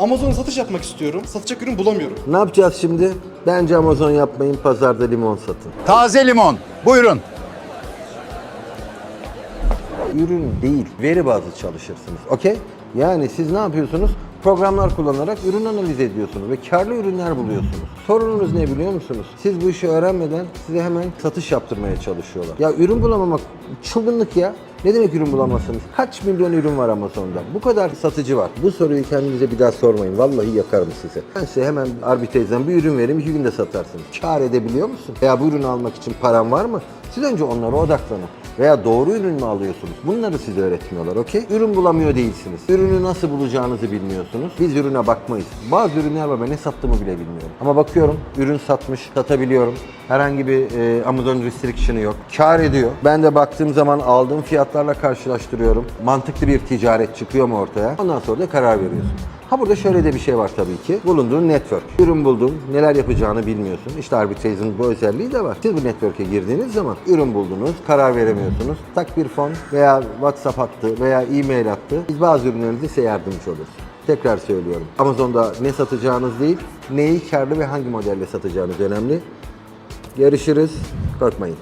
Amazon'a satış yapmak istiyorum. Satacak ürün bulamıyorum. Ne yapacağız şimdi? Bence Amazon yapmayın, pazarda limon satın. Taze limon. Buyurun. Ürün değil, veri bazlı çalışırsınız. Okey? Yani siz ne yapıyorsunuz? Programlar kullanarak ürün analiz ediyorsunuz ve karlı ürünler buluyorsunuz. Sorununuz ne biliyor musunuz? Siz bu işi öğrenmeden size hemen satış yaptırmaya çalışıyorlar. Ya ürün bulamamak çılgınlık ya. Ne demek ürün bulamazsınız? Kaç milyon ürün var Amazon'da? Bu kadar satıcı var. Bu soruyu kendinize bir daha sormayın. Vallahi yakarım size. Ben size hemen Arbitre'den bir ürün vereyim, iki günde satarsınız. Kar edebiliyor musun? Veya bu ürünü almak için paran var mı? Siz önce onlara odaklanın. Veya doğru ürün mü alıyorsunuz? Bunları size öğretmiyorlar, okey? Ürün bulamıyor değilsiniz. Ürünü nasıl bulacağınızı bilmiyorsunuz. Biz ürüne bakmayız. Bazı ürünler var ben ne sattığımı bile bilmiyorum. Ama bakıyorum ürün satmış, satabiliyorum. Herhangi bir e, Amazon restriction'ı yok. Kar ediyor. Ben de baktığım zaman aldığım fiyatlarla karşılaştırıyorum. Mantıklı bir ticaret çıkıyor mu ortaya? Ondan sonra da karar veriyorsun. Ha burada şöyle de bir şey var tabii ki. Bulunduğun network. Ürün buldun, neler yapacağını bilmiyorsun. İşte Arbitrage'ın bu özelliği de var. Siz bu network'e girdiğiniz zaman ürün buldunuz, karar veremiyorsunuz. Tak bir fon veya WhatsApp attı veya e-mail attı. Biz bazı ürünlerinizi size yardımcı oluruz. Tekrar söylüyorum. Amazon'da ne satacağınız değil, neyi karlı ve hangi modelle satacağınız önemli. Görüşürüz. Korkmayın.